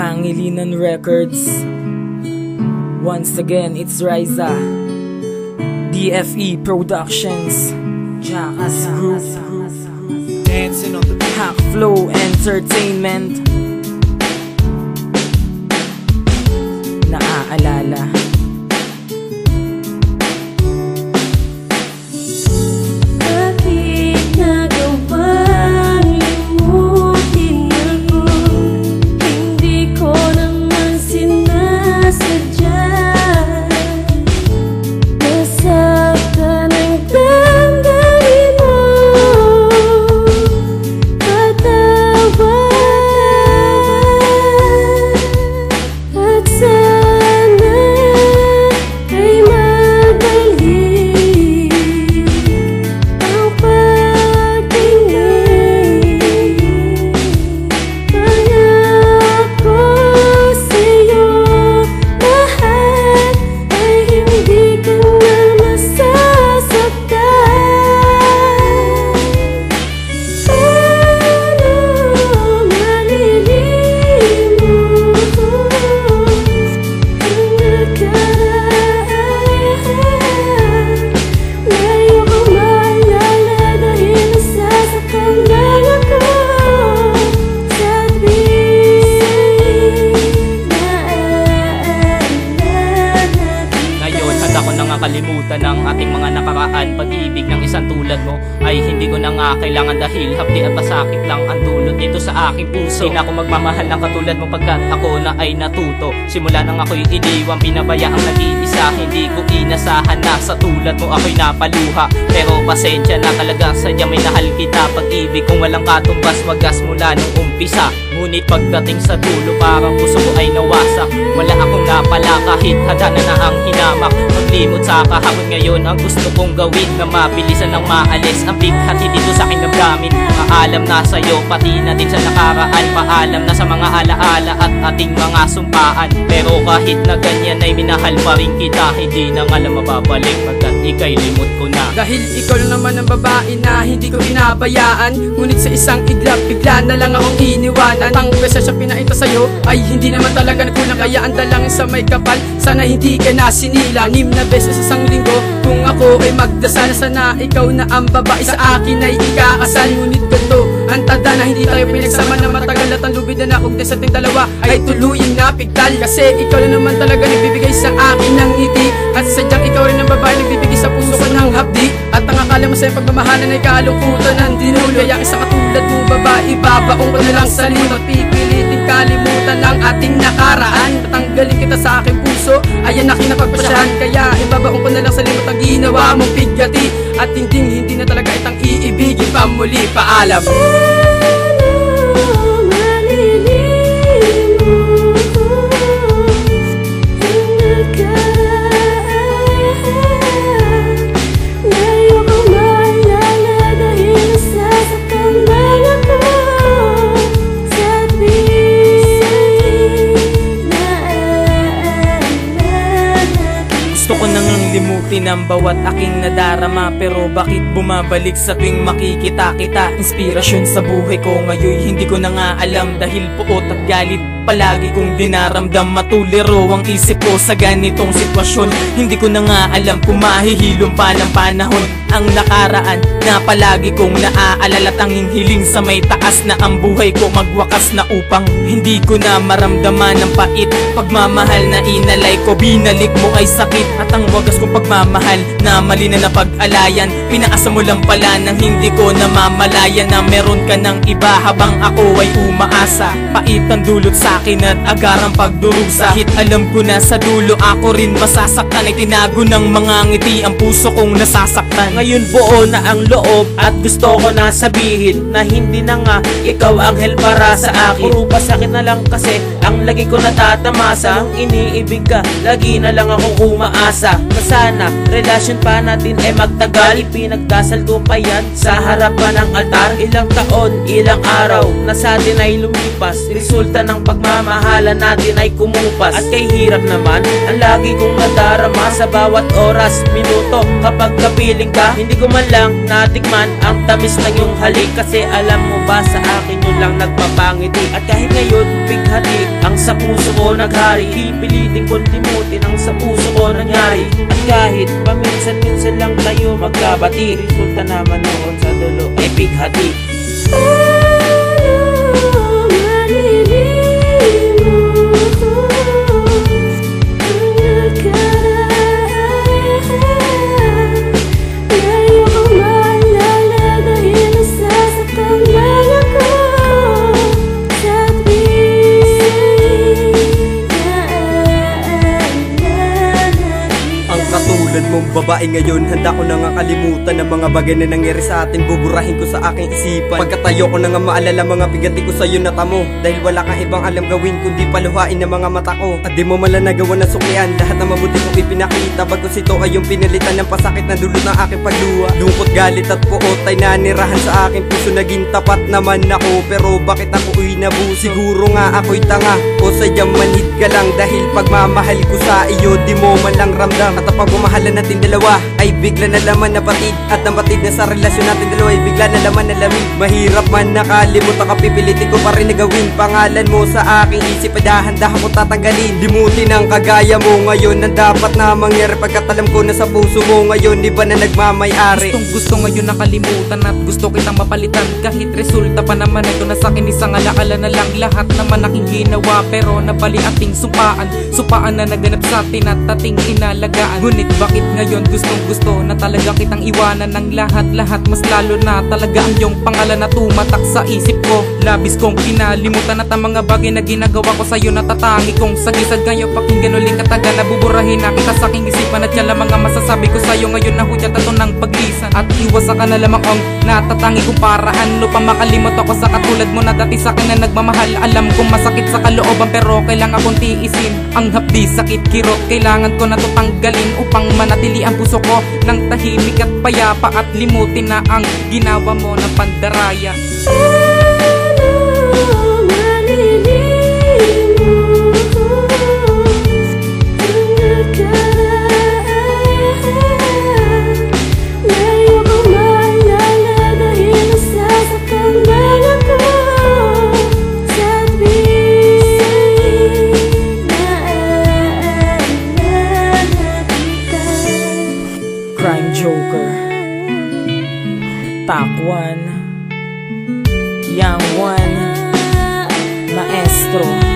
Pangilinan Records. Once again, it's Riza DFE Productions. Jackass Group. Dancing on the Hack Flow Entertainment. Naaalala ko na nga kalimutan ng ating mga nakaraan. Pag-ibig ng isang tulad mo ay hindi ko na nga kailangan dahil hapdi at pasakit lang ang dulot nito sa aking puso. Di na ako magmamahal ng katulad mo pagkat ako na ay natuto. Simula nang ako'y iniwang pinabaya ang nag-iisa. Hindi ko inasahan na sa tulad mo ako'y napaluha. Pero pasensya na talaga sadya may nahal kita. Pag-ibig kung walang katumbas wagas mula nung umpisa. Ngunit pagdating sa dulo parang puso ko ay nawasak. Wala akong napala kahit handa na na ang hinamak Maglimot sa kahapon ngayon. Ang gusto kong gawin Na mabilisan ng maalis. Ang bighati dito sa aking damdamin Paalam na sa'yo pati na din sa nakaraan. Paalam na sa mga alaala at ating mga sumpaan. Pero kahit na ganyan ay minahal pa rin kita. Hindi na nga lang mababalik pagkat ikay limot ko na. Dahil ikaw lang naman ang babae na hindi ko pinabayaan. Ngunit sa isang iglap, bigla na lang akong iniwanan. Ang beses siya pinaita sa'yo ay hindi naman talaga nagkulang Kaya ang dalangin sa may kapal, sana hindi ka na sinila. Nim na beses sa isang linggo, kung ako ay magdasal Sana ikaw na ang babae. Sa akin ay ikakasal Ngunit ganito, ang tada na hindi tayo pinagsama na matagal at ang lubid na nakugtay sa ating dalawa ay tuluyang napigtal Kasi ikaw na naman talaga nagbibigay sa akin ng ngiti. At sadyang ikaw rin ang babae nagbibigay sa puso ko ng hapdi. At ang akala mo sa'yo pagmamahalan ay kalungkutan ng dinulo. Kaya isa katulad mo babae, babaong ko na lang sa limot Pipiliting kalimutan ang ating nakaraan. Tatanggalin kita sa aking puso, ayan na kinapagpasyahan Ko na lang sa limot ang ginawa mong bigati At hindi hindi na talaga itang iibigin pa muli Paalam ko nang limutin ang bawat aking nadarama Pero bakit bumabalik sa tuwing makikita kita Inspirasyon sa buhay ko ngayon hindi ko na nga alam. Dahil puot at galit palagi kong dinaramdam. Matuliro ang isip ko sa ganitong sitwasyon. Hindi ko na nga alam kung mahihilom pa ng panahon. Ang nakaraan na palagi kong naaalala Tanging hiling sa may taas na ang buhay ko magwakas na upang Hindi ko na maramdaman ng pait. Pagmamahal na inalay ko binalik mo ay sakit. At ang wagas kong pagmamahal na mali na napag-alayan. Pinaasa mo lang pala nang hindi ko namamalayan Na meron ka ng iba habang ako ay umaasa. Pait ang dulot sa akin at agarang pagdurusa. Kahit alam ko na sa dulo ako rin masasaktan Ay tinago ng mga ngiti ang puso kong nasasaktan. Ngayon buo na ang loob At gusto ko na sabihin Na hindi na nga ikaw ang hell para sa akin. Puro pasakit na lang kasi Ang lagi ko natatamasa Ang iniibig ka Lagi na lang akong umaasa. Na sana relasyon pa natin ay magtagal Ipinagdasal ko pa yan Sa harapan ng altar. Ilang taon, ilang araw Na sa atin ay lumipas. Resulta ng pagmamahalan natin ay kumupas. At kay hirap naman Ang lagi kong nadarama Sa bawat oras, minuto. Kapag kapiling ka Hindi ko man lang natikman Ang tamis ng iyong halik. Kasi alam mo ba sa akin inyo lang nagpapangiti. At kahit ngayon bighati Ang sa puso ko naghari Pipilitin kong limutin ang sa puso ko nangyari. Kahit paminsan-minsan lang tayo magkabati Resulta naman noon sa dulo ay bighati Paano babae ngayon Handa ko na nga kalimutan Ang mga bagay na nangyari sa atin. Buburahin ko sa aking isipan. Pagkatayo ko na nga maalala Mga bigati ko sa'yo na tamo. Dahil wala kang ibang alam gawin Kundi paluhain ng mga mata ko. At di mo mala nagawa na suklian. Lahat ng mabuti kong ipinakita. Bagos ito ay yung pinalitan ng pasakit Na dulot ng aking pagluwa Lungkot, galit at puot Ay nanirahan sa aking puso. Naging tapat naman ako. Pero bakit ako'y nabu Siguro nga ako'y tanga. O sadyang manhid ka lang. Dahil pagmamahal ko sa iyo Di mo man lang ramdam. At ang pagmamahalan natin dalawa. Ay bigla na laman na batid At ang batid na sa relasyon natin dalawa Ay bigla na laman na lamig. Mahirap man nakalimutan ka Pipilitin ko pa rin na gawin. Pangalan mo sa aking isip Ay dahan-dahan ko tatanggalin. Limutin ang kagaya mo ngayon Ang dapat na mangyari Pagkat alam ko na sa puso mo ngayon Iba na nagmamayari? Gustong gusto ngayon nakalimutan at gusto kitang mapalitan. Kahit resulta pa naman ito na sa akin isang alaala na lang. Lahat naman aking ginawa pero nabali ating supaan. Supaan na naganap sa atin at ating inalagaan. Ngunit bakit ngayon gustong gusto na talaga kitang iwanan ng lahat-lahat Mas lalo na talaga ang iyong pangalan na tumatak sa isip ko. Labis kong kinalimutan at ang mga bagay na ginagawa ko sa'yo natatangi kong sagisad ngayon pakinggan uling kataga na buburahin na kita sa aking isipan At yan lang mga masasabi ko sa'yo. Ngayon na hudyat ato ng paglisan. At iwasan ka na lamang ang natatangi kong paraan Upang makalimot ako sa katulad mo na dati sa akin na nagmamahal. Alam kong masakit sa kalooban pero kailangan kong tiisin. Ang hapdi, sakit, kirot, kailangan ko na to tanggalin Upang manatili ang puso ko ng tahimik at payapa At limutin na ang ginawa mo ng pandaraya здорово.